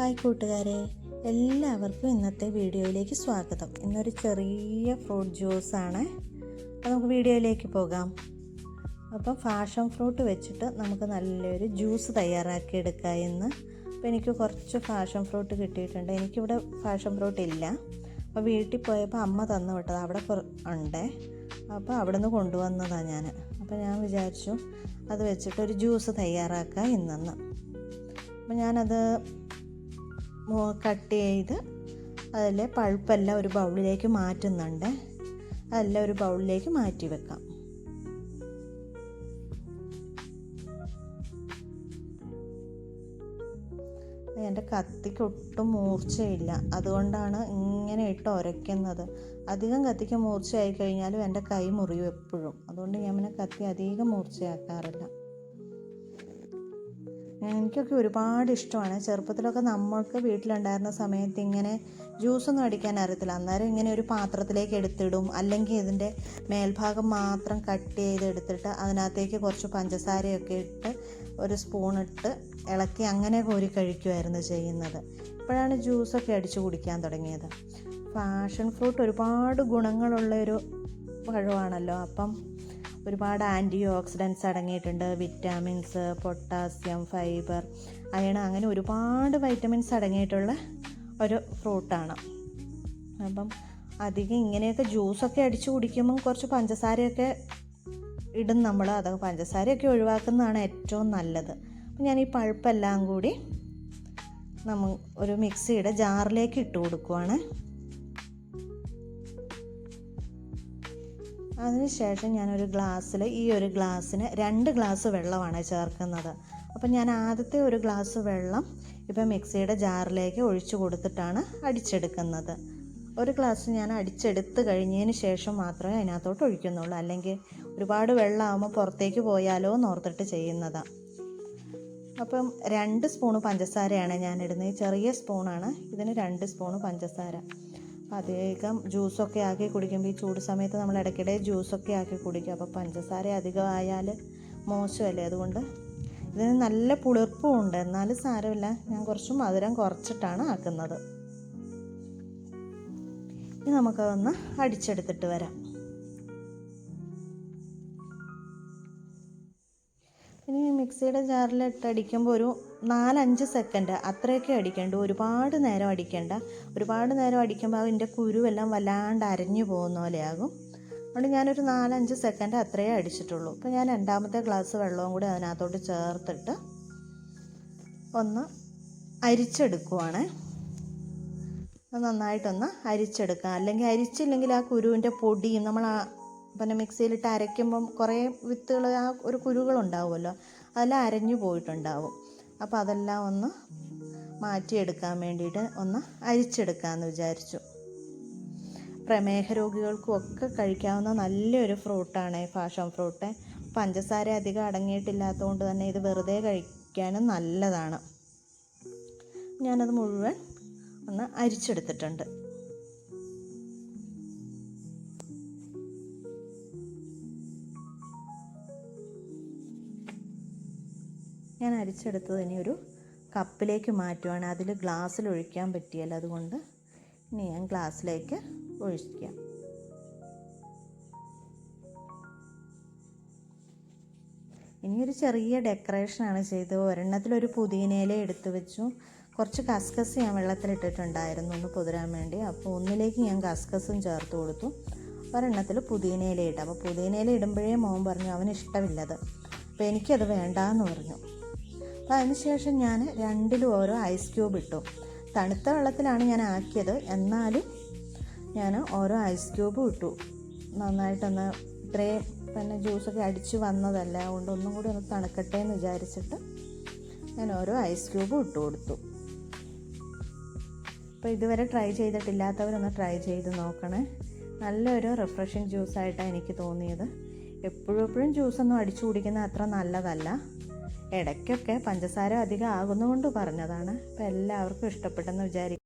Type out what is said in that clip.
Hi കൂട്ടുകാരെ എല്ലാവർക്കും ഇന്നത്തെ വീഡിയോയിലേക്ക് സ്വാഗതം. ഇന്നൊരു ചെറിയ ഫ്രൂട്ട് ജ്യൂസാണ് നമുക്ക് വീഡിയോയിലേക്ക് പോകാം. അപ്പം ഫാഷൻ ഫ്രൂട്ട് വെച്ചിട്ട് നമുക്ക് നല്ലൊരു ജ്യൂസ് തയ്യാറാക്കി എടുക്കാം എന്ന് അപ്പോൾ എനിക്ക് കുറച്ച് ഫാഷൻ ഫ്രൂട്ട് കിട്ടിയിട്ടുണ്ട്. എനിക്കിവിടെ ഫാഷൻ ഫ്രൂട്ട് ഇല്ല. അപ്പോൾ വീട്ടിൽ പോയപ്പോൾ അമ്മ തന്നു വിട്ടത്. അവിടെ ഉണ്ട്. അപ്പോൾ അവിടെ നിന്ന് കൊണ്ടുവന്നതാണ് ഞാൻ അപ്പോൾ ഞാൻ വിചാരിച്ചു അത് വെച്ചിട്ട് ഒരു ജ്യൂസ് തയ്യാറാക്കാം ഇന്നെന്ന്. അപ്പോൾ ഞാനത് കട്ട് ചെയ്ത് അതിലെ പഴുപ്പെല്ലാം ഒരു ബൗളിലേക്ക് മാറ്റുന്നുണ്ട്. അതെല്ലാം ഒരു ബൗളിലേക്ക് മാറ്റി വെക്കാം. എന്റെ കത്തിക്ക് ഒട്ടും മൂർച്ചയില്ല. അതുകൊണ്ടാണ് ഇങ്ങനെ ഇട്ട് ഉരയ്ക്കുന്നത് അധികം കത്തിക്ക് മൂർച്ചയായി കഴിഞ്ഞാലും എന്റെ കൈ മുറിയും എപ്പോഴും. അതുകൊണ്ട് ഞാൻ പിന്നെ കത്തി അധികം മൂർച്ചയാക്കാറില്ല. എനിക്കൊക്കെ ഒരുപാട് ഇഷ്ടമാണ്. ചെറുപ്പത്തിലൊക്കെ നമ്മൾക്ക് വീട്ടിലുണ്ടായിരുന്ന സമയത്ത് ഇങ്ങനെ ജ്യൂസൊന്നും അടിക്കാൻ അറിയത്തില്ല. അന്നേരം ഇങ്ങനെ ഒരു പാത്രത്തിലേക്ക് എടുത്തിടും. അല്ലെങ്കിൽ ഇതിന്റെ മേൽഭാഗം മാത്രം കട്ട് ചെയ്ത് എടുത്തിട്ട് അതിനകത്തേക്ക് കുറച്ച് പഞ്ചസാരയൊക്കെ ഇട്ട് ഒരു സ്പൂണിട്ട് ഇളക്കി അങ്ങനെ കോരി കഴിക്കുമായിരുന്നു ചെയ്യുന്നത്. ഇപ്പോഴാണ് ജ്യൂസൊക്കെ അടിച്ച് കുടിക്കാൻ തുടങ്ങിയത്. പാഷൻ ഫ്രൂട്ട് ഒരുപാട് ഗുണങ്ങളുള്ള ഒരു പഴമാണല്ലോ. അപ്പം ഒരുപാട് ആന്റി ഓക്സിഡൻസ് അടങ്ങിയിട്ടുണ്ട്. വിറ്റാമിൻസ് പൊട്ടാസ്യം ഫൈബർ അയൺ അങ്ങനെ ഒരുപാട് വൈറ്റമിൻസ് അടങ്ങിയിട്ടുള്ള ഒരു ഫ്രൂട്ടാണ്. അപ്പം അധികം ഇങ്ങനെയൊക്കെ ജ്യൂസൊക്കെ അടിച്ച് കുടിക്കുമ്പം കുറച്ച് പഞ്ചസാരയൊക്കെ ഇടും നമ്മൾ അതൊക്കെ പഞ്ചസാരയൊക്കെ ഒഴിവാക്കുന്നതാണ് ഏറ്റവും നല്ലത്. അപ്പം ഞാൻ ഈ പഴുപ്പെല്ലാം കൂടി നമ്മൾ ഒരു മിക്സിയുടെ ജാറിലേക്ക് ഇട്ട് കൊടുക്കുവാണ്. അതിനുശേഷം ഞാനൊരു ഗ്ലാസ്സിൽ ഈ ഒരു ഗ്ലാസ്സിന് രണ്ട് ഗ്ലാസ് വെള്ളമാണ് ചേർക്കുന്നത്. അപ്പം ഞാൻ ആദ്യത്തെ ഒരു ഗ്ലാസ് വെള്ളം ഇപ്പം മിക്സിയുടെ ജാറിലേക്ക് ഒഴിച്ചു കൊടുത്തിട്ടാണ് അടിച്ചെടുക്കുന്നത്. ഒരു ഗ്ലാസ് ഞാൻ അടിച്ചെടുത്ത് കഴിഞ്ഞതിന് ശേഷം മാത്രമേ അതിനകത്തോട്ട് ഒഴിക്കുന്നുള്ളൂ. അല്ലെങ്കിൽ ഒരുപാട് വെള്ളമാകുമ്പോൾ പുറത്തേക്ക് പോയാലോ എന്ന് ഓർത്തിട്ട് ചെയ്യുന്നതാണ് അപ്പം രണ്ട് സ്പൂണ് പഞ്ചസാരയാണ് ഞാൻ ഇടുന്നത് ചെറിയ സ്പൂണാണ്. ഇതിന് രണ്ട് സ്പൂണ് പഞ്ചസാര. അധികം ജ്യൂസൊക്കെ ആക്കി കുടിക്കുമ്പോൾ ഈ ചൂട് സമയത്ത് നമ്മൾ ഇടയ്ക്കിടെ ജ്യൂസൊക്കെ ആക്കി കുടിക്കും. അപ്പോൾ പഞ്ചസാര അധികമായാൽ മോശമല്ലേ? അതുകൊണ്ട് ഇതിന് നല്ല പുളിർപ്പും ഉണ്ട്. എന്നാലും സാരമില്ല. ഞാൻ കുറച്ച് മധുരം കുറച്ചിട്ടാണ് ആക്കുന്നത്. ഇനി നമുക്കതൊന്ന് അടിച്ചെടുത്തിട്ട് വരാം. മിക്സിയുടെ ജാറിലിട്ട് അടിക്കുമ്പോൾ ഒരു നാലഞ്ച് സെക്കൻഡ് അത്രയൊക്കെ അടിക്കേണ്ടു. ഒരുപാട് നേരം അടിക്കേണ്ട. ഒരുപാട് നേരം അടിക്കുമ്പോൾ അതിന്റെ കുരുവെല്ലാം വല്ലാണ്ട് അരഞ്ഞു പോകുന്ന പോലെയാകും. അതുകൊണ്ട് ഞാനൊരു നാലഞ്ച് സെക്കൻഡ് അത്രയേ അടിച്ചിട്ടുള്ളൂ. അപ്പോൾ ഞാൻ രണ്ടാമത്തെ ഗ്ലാസ് വെള്ളവും കൂടി അതിനകത്തോട്ട് ചേർത്തിട്ട് ഒന്ന് അരിച്ചെടുക്കുവാണ്. നന്നായിട്ടൊന്ന് അരിച്ചെടുക്കാം. അല്ലെങ്കിൽ അരിച്ചില്ലെങ്കിൽ ആ കുരുവിന്റെ പൊടിയും നമ്മൾ പിന്നെ മിക്സിയിലിട്ട് അരയ്ക്കുമ്പം കുറേ വിത്തുകൾ ആ ഒരു കുരുകളുണ്ടാവുമല്ലോ അതെല്ലാം അരഞ്ഞു പോയിട്ടുണ്ടാവും. അപ്പോൾ അതെല്ലാം ഒന്ന് മാറ്റിയെടുക്കാൻ വേണ്ടിയിട്ട് ഒന്ന് അരിച്ചെടുക്കാമെന്ന് വിചാരിച്ചു. പ്രമേഹ രോഗികൾക്കും ഒക്കെ കഴിക്കാവുന്ന നല്ലൊരു ഫ്രൂട്ടാണ് ഫാഷൻ ഫ്രൂട്ട്. പഞ്ചസാര അധികം അടങ്ങിയിട്ടില്ലാത്തതുകൊണ്ട് തന്നെ ഇത് വെറുതെ കഴിക്കാനും നല്ലതാണ്. ഞാനത് മുഴുവൻ ഒന്ന് അരിച്ചെടുത്തിട്ടുണ്ട്. ഞാൻ അരിച്ചെടുത്തത് ഇനി ഒരു കപ്പിലേക്ക് മാറ്റുവാണ്. അതിൽ ഗ്ലാസ്സിൽ ഒഴിക്കാൻ പറ്റിയല്ല അതുകൊണ്ട് ഇനി ഞാൻ ഗ്ലാസ്സിലേക്ക് ഒഴിക്കാം. ഇനി ഒരു ചെറിയ ഡെക്കറേഷനാണ് ചെയ്തത്. ഒരെണ്ണത്തിലൊരു പുതിനയില എടുത്തു വെച്ചു. കുറച്ച് കസ്കസ് ഞാൻ വെള്ളത്തിലിട്ടിട്ടുണ്ടായിരുന്നു ഒന്ന് പുതിരാൻ വേണ്ടി. അപ്പോൾ ഒന്നിലേക്ക് ഞാൻ കസ്കസും ചേർത്ത് കൊടുത്തു. ഒരെണ്ണത്തിൽ പുതിയനയില ഇട്ടു. അപ്പോൾ പുതിനയില ഇടുമ്പോഴേ മോൻ പറഞ്ഞു അവന് ഇഷ്ടമില്ലത്. അപ്പോൾ എനിക്കത് വേണ്ടാന്ന് പറഞ്ഞു. അപ്പോൾ അതിനുശേഷം ഞാൻ രണ്ടിലും ഓരോ ഐസ് ക്യൂബ് ഇട്ടു. തണുത്ത വെള്ളത്തിലാണ് ഞാൻ ആക്കിയത്. എന്നാലും ഞാൻ ഓരോ ഐസ് ക്യൂബും ഇട്ടു. നന്നായിട്ടൊന്ന് ഇത്രയും പിന്നെ ജ്യൂസൊക്കെ അടിച്ച് വന്നതല്ല. അതുകൊണ്ട് ഒന്നും കൂടി ഒന്ന് തണുക്കട്ടെ എന്ന് വിചാരിച്ചിട്ട് ഞാൻ ഓരോ ഐസ് ക്യൂബും ഇട്ടു കൊടുത്തു. അപ്പോൾ ഇതുവരെ ട്രൈ ചെയ്തിട്ടില്ലാത്തവരൊന്ന് ട്രൈ ചെയ്ത് നോക്കണേ. നല്ലൊരു റിഫ്രഷിങ് ജ്യൂസായിട്ടാണ് എനിക്ക് തോന്നിയത്. എപ്പോഴും എപ്പോഴും ജ്യൂസൊന്നും അടിച്ചു കുടിക്കുന്നത് അത്ര നല്ലതല്ല. ഇടയ്ക്കൊക്കെ പഞ്ചസാര അധികം ആകുന്നതുകൊണ്ട് പറഞ്ഞതാണ്. അപ്പോൾ എല്ലാവർക്കും ഇഷ്ടപ്പെട്ടെന്ന് വിചാരിക്കും